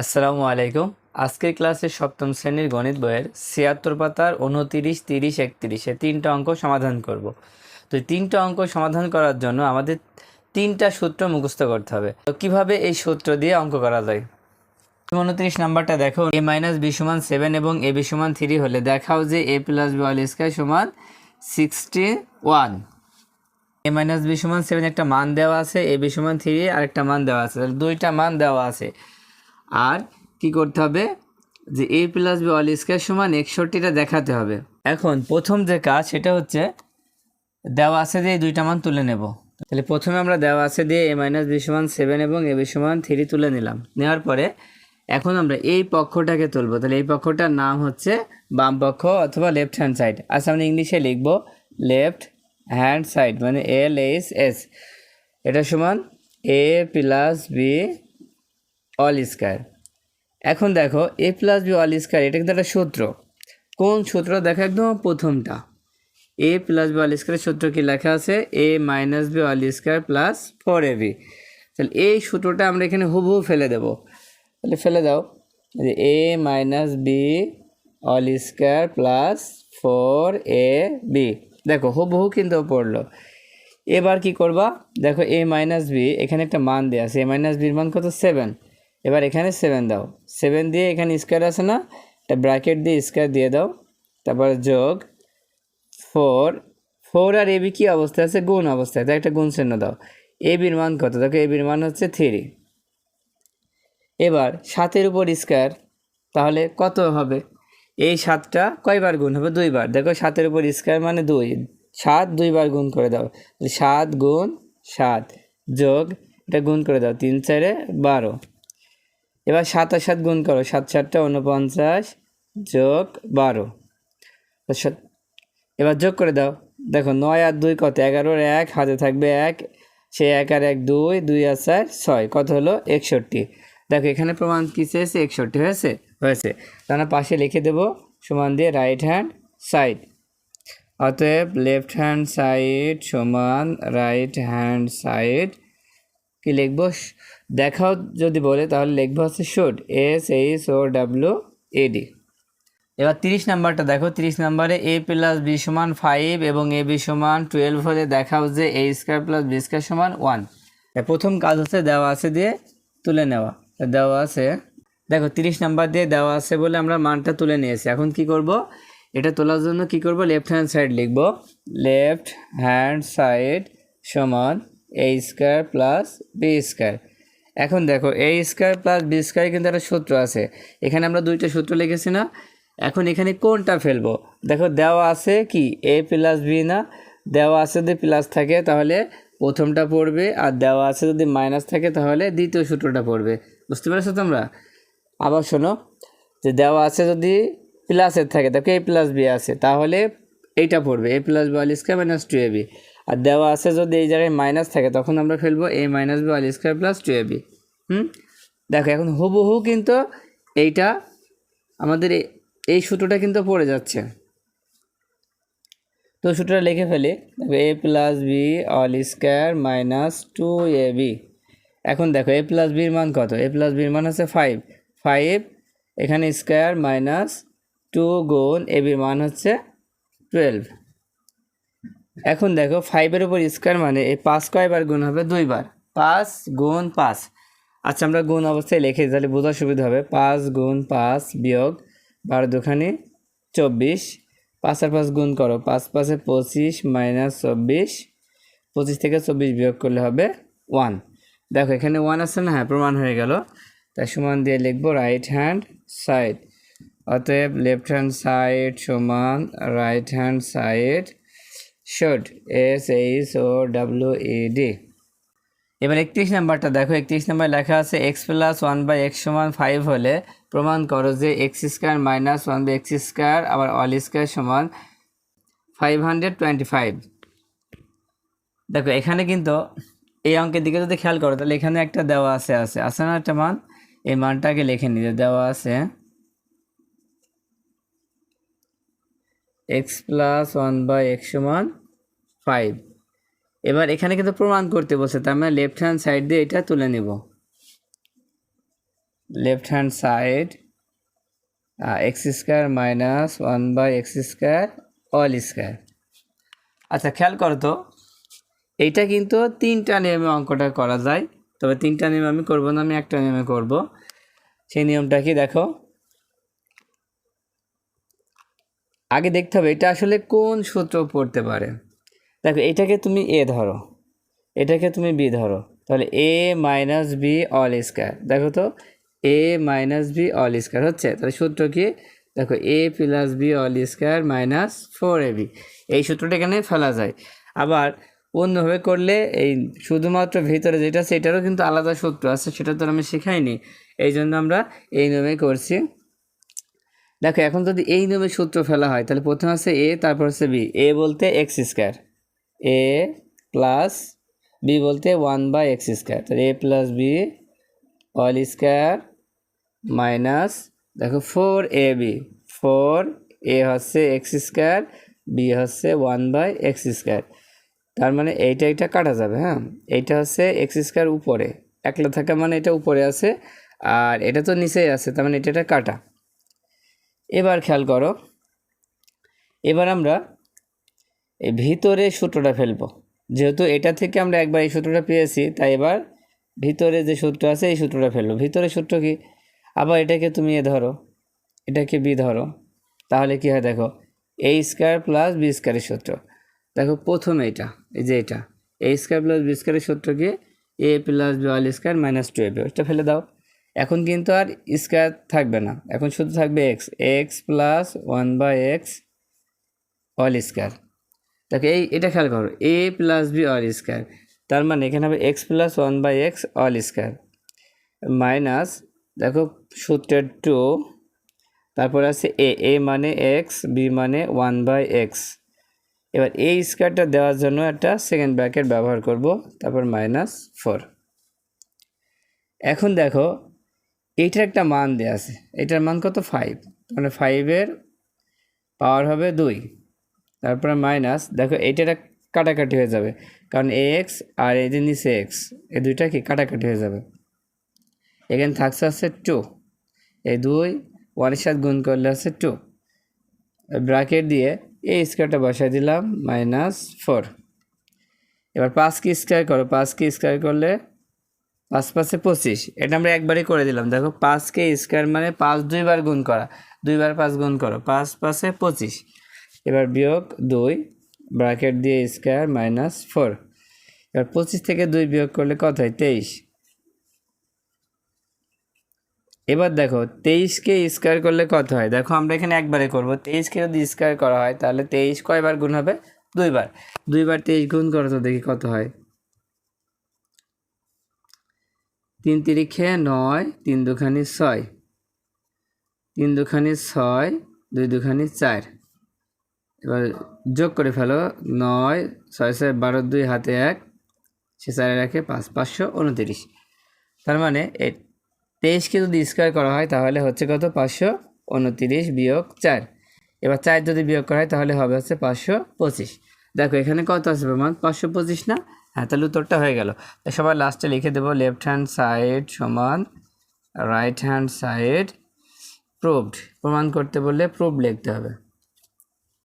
আসসালামু আলাইকুম। আজকের ক্লাসে সপ্তম শ্রেণির গণিত বইয়ের ছিয়াত্তর পাতার উনতিরিশ, তিরিশ, একত্রিশে তিনটা অঙ্ক সমাধান করব। তো তিনটা অঙ্ক সমাধান করার জন্য আমাদের তিনটা সূত্র মুখস্থ করতে হবে। তো কীভাবে এই সূত্র দিয়ে অঙ্ক করা যায়? উনত্রিশ নাম্বারটা দেখো। এ মাইনাস বি সমান সেভেন এবং এ বি সমান থ্রি হলে দেখাও যে A plus B whole square সমান sixty one. A minus B সমান সেভেন একটা মান দেওয়া আছে, এ বি সমান থ্রি আর একটা মান দেওয়া আছে দুইটা মান দেওয়া আছে। আর কি করতে হবে? যে A plus B whole square সমান একষট্টিটা দেখাতে হবে। এখন প্রথম যে কাজ সেটা হচ্ছে দেওয়া আছে দিয়ে দুইটা মান তুলে নেব। তাহলে প্রথমে আমরা দেওয়া আছে দিয়ে এ মাইনাস বি সমান সেভেন এবং এ বি সমান থ্রি তুলে নিলাম। নেওয়ার পরে এখন আমরা এই পক্ষটাকে তুলবো। তাহলে এই পক্ষটার নাম হচ্ছে বাম পক্ষ অথবা লেফট হ্যান্ড সাইড আচ্ছা আমরা ইংলিশে লিখব লেফট হ্যান্ড সাইড মানে এল এস এস এটা সমান A plus B whole square এখন দেখো A plus B whole square এটা কিন্তু একটা সূত্র। কোন সূত্র? দেখো একদম প্রথমটা। এ প্লাস বি অল স্কয়ারের সূত্র কি লেখা আছে? A minus B whole square plus four A B তাহলে এই সূত্রটা আমরা এখানে হুবহু ফেলে দেব। তাহলে ফেলে দাও। যে A minus B whole square plus four A B দেখো, হুবহু কিন্তু পড়ল। এবার কি করবা? দেখো এ মাইনাস বি এখানে একটা মান দেওয়া আছে। এ মাইনাস বির মান কত? সেভেন এবার এখানে সেভেন দাও। সেভেন দিয়ে এখানে স্কোয়ার আছে না? একটা ব্র্যাকেট দিয়ে স্কোয়ার দিয়ে দাও। তারপর যোগ ফোর ফোর আর এবি কী অবস্থায় আছে? গুণ অবস্থায় তাই একটা গুণ চিহ্ন দাও। এ বির মান কত? দেখো এ বির মান হচ্ছে থ্রি এবার সাতের উপর স্কোয়ার তাহলে কত হবে? এই সাতটা কয়বার গুণ হবে? দুইবার। দেখো সাতের উপর স্কোয়ার মানে দুই। সাত দুইবার গুণ করে দাও। সাত গুণ সাত। যোগ, এটা গুণ করে দাও। তিন চারে বারো। এবার সাত আর সাত গুণ করো। সাত সাতটা উনপঞ্চাশ যোগ বারো। এবার যোগ করে দাও। দেখো, নয় আর দুই কত? এগারোর এক, হাতে থাকবে এক। সে এক আর এক দুই দুই আর চার, ছয়। কত হলো? একষট্টি। দেখো, এখানে প্রমাণ কী চেয়েছে? একষট্টি, হয়েছে? হয়েছে। তাহলে পাশে লিখে দেব, সমান দিয়ে রাইট হ্যান্ড সাইড অতএব লেফট হ্যান্ড সাইড সমান রাইট হ্যান্ড সাইড কি লিখব? দেখাও যদি বলে, তাহলে লিখব হচ্ছে should S H O W ED এবার তিরিশ নাম্বারটা দেখো, তিরিশ নাম্বারে এ প্লাস বি সমান ফাইভ এবং এ বি সমান টুয়েলভ হলে দেখাও যে A square plus B square সমান ওয়ান প্রথম কাজ হচ্ছে দেওয়া আছে দিয়ে তুলে নেওয়া। দেওয়া আছে, দেখো তিরিশ নাম্বার দিয়ে দেওয়া আছে বলে আমরা মানটা তুলে নিয়েছি। এখন কি করব? এটা তোলার জন্য কি করব? লেফট হ্যান্ড সাইড লিখব। লেফট হ্যান্ড সাইড সমান A square plus B square এখন দেখো A square plus B square কিন্তু একটা সূত্র আছে। এখানে আমরা দুইটা সূত্র লিখেছি না। এখন এখানে কোনটা ফেলব? দেখো, দেওয়া আছে কি? এ প্লাস বি না? দেওয়া আছে যদি প্লাস থাকে তাহলে প্রথমটা পড়বে, আর দেওয়া আছে যদি মাইনাস থাকে তাহলে দ্বিতীয় সূত্রটা পড়বে। বুঝতে পেরেছ তোমরা? আবার শোনো, যে দেওয়া আছে যদি প্লাসের থাকে, দেখো এ প্লাস বি আছে, তাহলে এইটা পড়বে। A plus B whole square minus two A B আর দেওয়া আছে যদি এই জায়গায় মাইনাস থাকে, তখন আমরা ফেলব A minus B whole square plus two A B হুম? দেখো, এখন হুবহু কিন্তু এইটা আমাদের এই সূত্রটা কিন্তু পড়ে যাচ্ছে। তো সূত্রটা লিখে ফেলি। দেখো A plus B whole square minus two A B এখন দেখো এ প্লাস বির মান কত? এ প্লাস বির মান হচ্ছে ফাইভ ফাইভ এখানে স্কোয়ার মাইনাস টু গুণ এ বির মান হচ্ছে টুয়েলভ এখন দেখো ফাইভের উপর স্কোয়ার মানে এই পাঁচ কয়বার গুণ হবে দুইবার পাঁচ গুণ পাঁচ। আচ্ছা আমরা গুণ অবস্থায় লিখে তাহলে বোঝার সুবিধা হবে। পাঁচ গুণ পাঁচ বিয়োগ বারো দুখানি চব্বিশ। পাঁচ আর পাঁচ গুণ করো, পাঁচ পাঁচে পঁচিশ মাইনাস চব্বিশ। পঁচিশ থেকে চব্বিশ বিয়োগ করলে হবে ওয়ান দেখো, এখানে ওয়ান আছে না? হ্যাঁ প্রমাণ হয়ে গেল। তাই সমান দিয়ে লিখব রাইট হ্যান্ড সাইড অতএব লেফট হ্যান্ড সাইড সমান right hand side should S H O W E D এবার একত্রিশ নাম্বারটা দেখো, একত্রিশ নাম্বার লেখা আছে X plus one by X সমান ফাইভ হলে প্রমাণ করো যে X square minus one by X square আবার অল স্কোয়ার সমান ফাইভ হান্ড্রেড টোয়েন্টি ফাইভ দেখো, এখানে কিন্তু এই অঙ্কের দিকে যদি খেয়াল করো, তাহলে এখানে একটা দেওয়া আছে আছে আছে না একটা মান? এই মানটাকে লিখে নিতে দেওয়া আছে X plus one by X সমান ফাইভ এবার এখানে কিন্তু প্রমাণ করতে বলছে, তার মানে লেফট হ্যান্ড সাইড দিয়ে এটা তুলে নেব। Left hand side X square minus one by X square whole square আচ্ছা খেয়াল করো তো, এইটা কিন্তু তিনটা নিয়মে অঙ্কটা করা যায়, তবে তিনটা নিয়ম আমি করব না, আমি একটা নিয়মে করব। সেই নিয়মটা কি দেখো আগে দেখতে হবে এটা আসলে কোন সূত্র পড়তে পারে। দেখো, এটাকে তুমি এ ধরো। এটাকে তুমি বি ধরো। তাহলে A minus B whole square দেখো তো A minus B whole square হচ্ছে। তাহলে সূত্র কি? দেখো A plus B whole square minus four A B এই সূত্রটা এখানে ফেলা যায়। আবার অন্যভাবে করলে এই শুধুমাত্র ভিতরে যেটা আছে এটারও কিন্তু আলাদা সূত্র আছে, সেটা তো আমি শেখাইনি। এই জন্য আমরা এই নিয়মে করছি। দেখো, এখন যদি এই নিয়মে সূত্র ফেলা হয়, তাহলে প্রথমে আছে এ তারপর হচ্ছে বি এ বলতে X square A plus B বলতে ওয়ান বাই এক্স স্কোয়ার তাহলে A plus B whole square minus দেখো four A B four A হচ্ছে এক্স স্কোয়ার বি হচ্ছে ওয়ান বাই এক্স স্কোয়ার তার মানে এইটা এইটা কাটা যাবে হ্যাঁ? এইটা হচ্ছে এক্স স্কোয়ার উপরে। একলা থাকা মানে এটা উপরে আছে, আর এটা তো নিচেই আছে, তার মানে এটা এটা কাটা। এবার খেয়াল করো। এবার আমরা এই ভিতরে সূত্রটা ফেলব। যেহেতু এটা থেকে আমরা একবার এই সূত্রটা পেয়েছি, তাই এবার ভিতরে যে সূত্র আছে, এই সূত্রটা ফেলব। ভিতরে সূত্র কি? আবার এটাকে তুমি এ ধরো, এটাকে বি ধরো। তাহলে কি হয় দেখো এ স্কোয়ার প্লাস বি স্কোয়ারের সূত্র। দেখো প্রথম এইটা এই যে এটা এ স্কোয়ার প্লাস বি স্কোয়ারের সূত্র কি A plus B whole square minus two A ওটা ফেলে দাও। এখন কিন্তু আর স্কোয়ার থাকবে না। এখন শুধু থাকবে X X plus one by X whole square দেখো এই, এটা খেয়াল করো A plus B whole square তার মানে এখানে হবে X plus one by X whole square minus দেখো সূত্রের টু তারপর আছে এ এ মানে এক্স বি মানে ওয়ান বাই এক্স এবার এই স্কোয়ারটা দেওয়ার জন্য একটা সেকেন্ড ব্র্যাকেট ব্যবহার করব, তারপর মাইনাস ফোর এখন দেখো এইটার একটা মান দেওয়া আছে। এটার মান কত? ফাইভ মানে ফাইভের পাওয়ার হবে দুই। তারপরে মাইনাস দেখো এইটা কাটাকাটি হয়ে যাবে। কারণ এ এক্স আর এই নিচে এক্স এই দুইটা কি কাটাকাটি হয়ে যাবে? এখানে থাকছে আছে টু এই দুই ওয়ানের সাথে গুণ করলে আছে টু ব্র্যাকেট দিয়ে এই স্কোয়ারটা বসাই দিলাম মাইনাস ফোর এবার পাঁচকে স্কোয়ার করো। পাঁচকে স্কোয়ার করলে পাঁচ পাঁচে পঁচিশ। এটা আমরা একবারই করে দিলাম। দেখো পাঁচকে স্কোয়ার মানে পাঁচ দুইবার গুণ করা। দুইবার পাঁচ গুণ করো, পাঁচ পাঁচে পঁচিশ। এবার বিয়োগ দুই ব্র্যাকেট দিয়ে স্কোয়ার মাইনাস ফোর এবার পঁচিশ থেকে দুই বিয়োগ করলে কত হয়? তেইশ। এবার দেখো তেইশকে স্কোয়ার করলে কত হয়? দেখো, আমরা এখানে একবারে করব। তেইশকে যদি স্কোয়ার করা হয়, তাহলে তেইশ কয়বার গুণ হবে? দুইবার। দুইবার তেইশ গুণ করো তো দেখি কত হয়? তিন তিরিখে নয়, তিন দুখানি ছয়। তিন দুখানি ছয়, দুই দুখানি চার। এবার যোগ করে ফেলো, নয়, ছয় ছয়, বারো, দুই, হাতে এক, সে চারে রাখে পাঁচ, পাঁচশো উনতিরিশ। তার মানে এ তেইশকে যদি স্কোয়ার করা হয়, তাহলে হচ্ছে কত? পাঁচশো উনতিরিশ বিয়োগ চার। এবার চার যদি বিয়োগ করা হয়, তাহলে হবে হচ্ছে পাঁচশো পঁচিশ। দেখো এখানে কত আছে প্রমাণ? পাঁচশো পঁচিশ না? হ্যাঁ তাহলে উত্তরটা হয়ে গেল। সবাই লাস্টে লিখে দেবো লেফট হ্যান্ড সাইড সমান রাইট হ্যান্ড সাইড প্রুভড প্রমাণ করতে বললে প্রুভ লিখতে হবে।